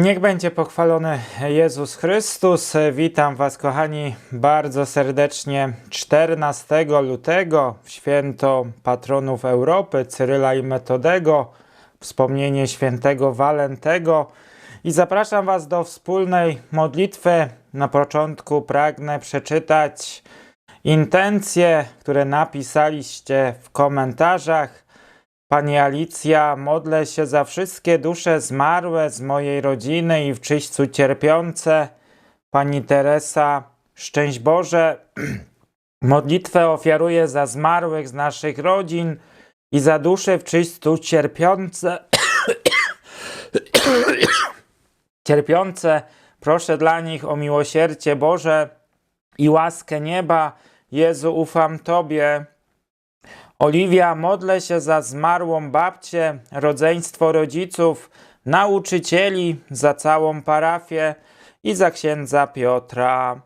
Niech będzie pochwalony Jezus Chrystus. Witam Was, kochani, bardzo serdecznie 14 lutego, w święto patronów Europy, Cyryla i Metodego, wspomnienie świętego Walentego. I zapraszam Was do wspólnej modlitwy. Na początku pragnę przeczytać intencje, które napisaliście w komentarzach. Pani Alicja, modlę się za wszystkie dusze zmarłe z mojej rodziny i w czyśćcu cierpiące. Pani Teresa, szczęść Boże, modlitwę ofiaruję za zmarłych z naszych rodzin i za dusze w czyśćcu cierpiące. cierpiące, proszę dla nich o miłosierdzie Boże i łaskę nieba. Jezu, ufam Tobie. Oliwia, modlę się za zmarłą babcię, rodzeństwo rodziców, nauczycieli, za całą parafię i za księdza Piotra.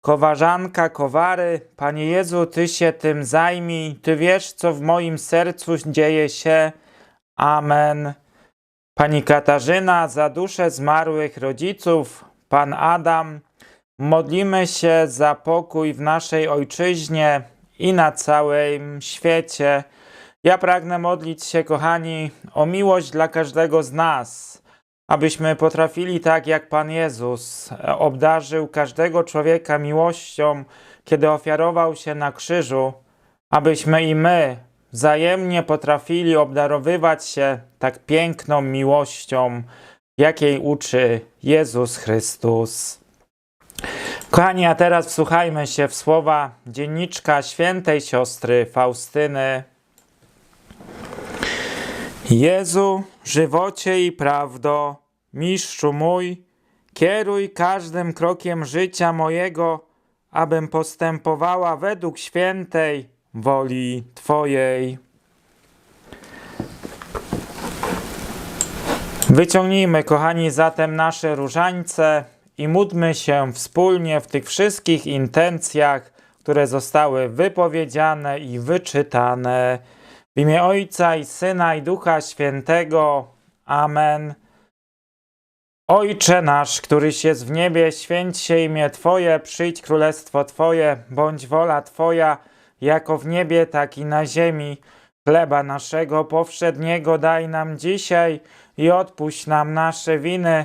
Kowarzanka, Kowary, Panie Jezu, Ty się tym zajmij, Ty wiesz, co w moim sercu dzieje się. Amen. Pani Katarzyna, za duszę zmarłych rodziców, Pan Adam, modlimy się za pokój w naszej ojczyźnie, i na całym świecie. Ja pragnę modlić się, kochani, o miłość dla każdego z nas, abyśmy potrafili tak jak Pan Jezus obdarzył każdego człowieka miłością, kiedy ofiarował się na krzyżu, abyśmy i my wzajemnie potrafili obdarowywać się tak piękną miłością, jakiej uczy Jezus Chrystus. Kochani, a teraz wsłuchajmy się w słowa dzienniczka świętej siostry Faustyny. Jezu, żywocie i prawdo, mistrzu mój, kieruj każdym krokiem życia mojego, abym postępowała według świętej woli Twojej. Wyciągnijmy, kochani, zatem nasze różańce i módlmy się wspólnie w tych wszystkich intencjach, które zostały wypowiedziane i wyczytane. W imię Ojca i Syna i Ducha Świętego. Amen. Ojcze nasz, któryś jest w niebie, święć się imię Twoje, przyjdź królestwo Twoje, bądź wola Twoja, jako w niebie, tak i na ziemi. Chleba naszego powszedniego daj nam dzisiaj i odpuść nam nasze winy,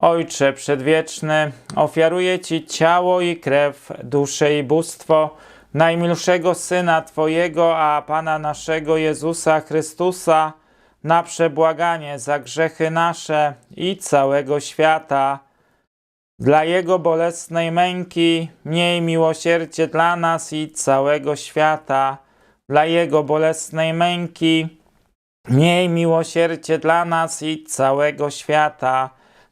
Ojcze Przedwieczny, ofiaruję Ci ciało i krew, duszę i bóstwo najmilszego Syna Twojego, a Pana naszego Jezusa Chrystusa, na przebłaganie za grzechy nasze i całego świata. Dla Jego bolesnej męki miej miłosierdzie dla nas i całego świata. Dla Jego bolesnej męki miej miłosierdzie dla nas i całego świata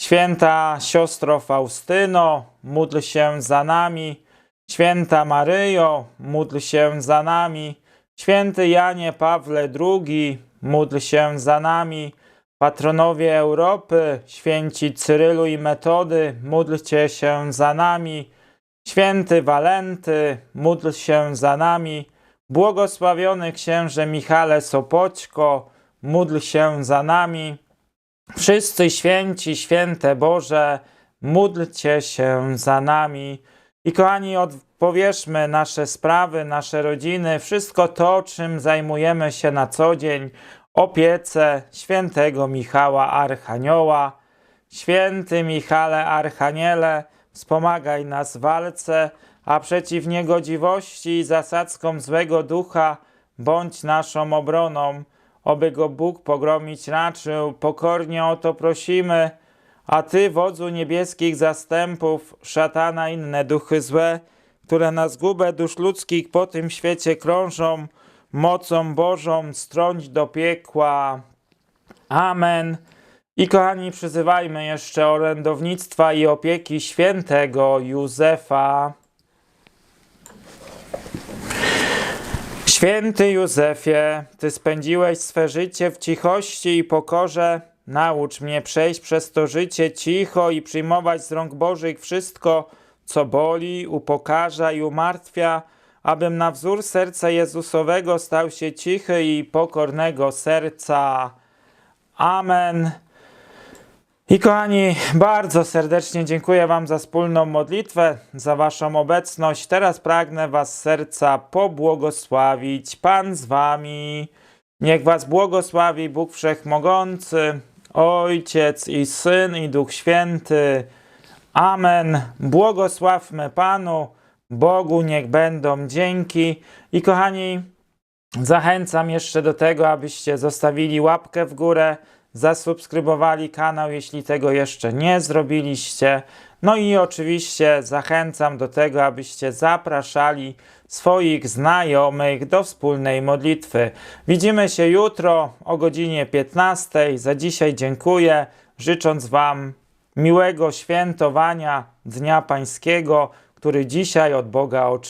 Święta siostro Faustyno, módl się za nami. Święta Maryjo, módl się za nami. Święty Janie Pawle II, módl się za nami. Patronowie Europy, święci Cyrylu i Metody, módlcie się za nami. Święty Walenty, módl się za nami. Błogosławiony księże Michale Sopoćko, módl się za nami. Wszyscy święci, święte Boże, módlcie się za nami. I kochani, odpowierzmy nasze sprawy, nasze rodziny, wszystko to, czym zajmujemy się na co dzień, opiece świętego Michała Archanioła. Święty Michale Archaniele, wspomagaj nas w walce, a przeciw niegodziwości i zasadzkom złego ducha bądź naszą obroną. Oby go Bóg pogromić raczył, pokornie o to prosimy. A Ty, wodzu niebieskich zastępów, szatana inne duchy złe, które na zgubę dusz ludzkich po tym świecie krążą, mocą Bożą strąć do piekła. Amen. I kochani, przyzywajmy jeszcze orędownictwa i opieki świętego Józefa. Święty Józefie, Ty spędziłeś swe życie w cichości i pokorze. Naucz mnie przejść przez to życie cicho i przyjmować z rąk Bożych wszystko, co boli, upokarza i umartwia, abym na wzór serca Jezusowego stał się cichy i pokornego serca. Amen. I kochani, bardzo serdecznie dziękuję Wam za wspólną modlitwę, za Waszą obecność. Teraz pragnę Was serca pobłogosławić. Pan z Wami. Niech Was błogosławi Bóg Wszechmogący, Ojciec i Syn i Duch Święty. Amen. Błogosławmy Panu. Bogu niech będą dzięki. I kochani, Zachęcam jeszcze do tego, abyście zostawili łapkę w górę, zasubskrybowali kanał, jeśli tego jeszcze nie zrobiliście. No i oczywiście zachęcam do tego, abyście zapraszali swoich znajomych do wspólnej modlitwy. Widzimy się jutro o godzinie 15. Za dzisiaj dziękuję, życząc Wam miłego świętowania Dnia Pańskiego, który dzisiaj od Boga otrzymaliśmy.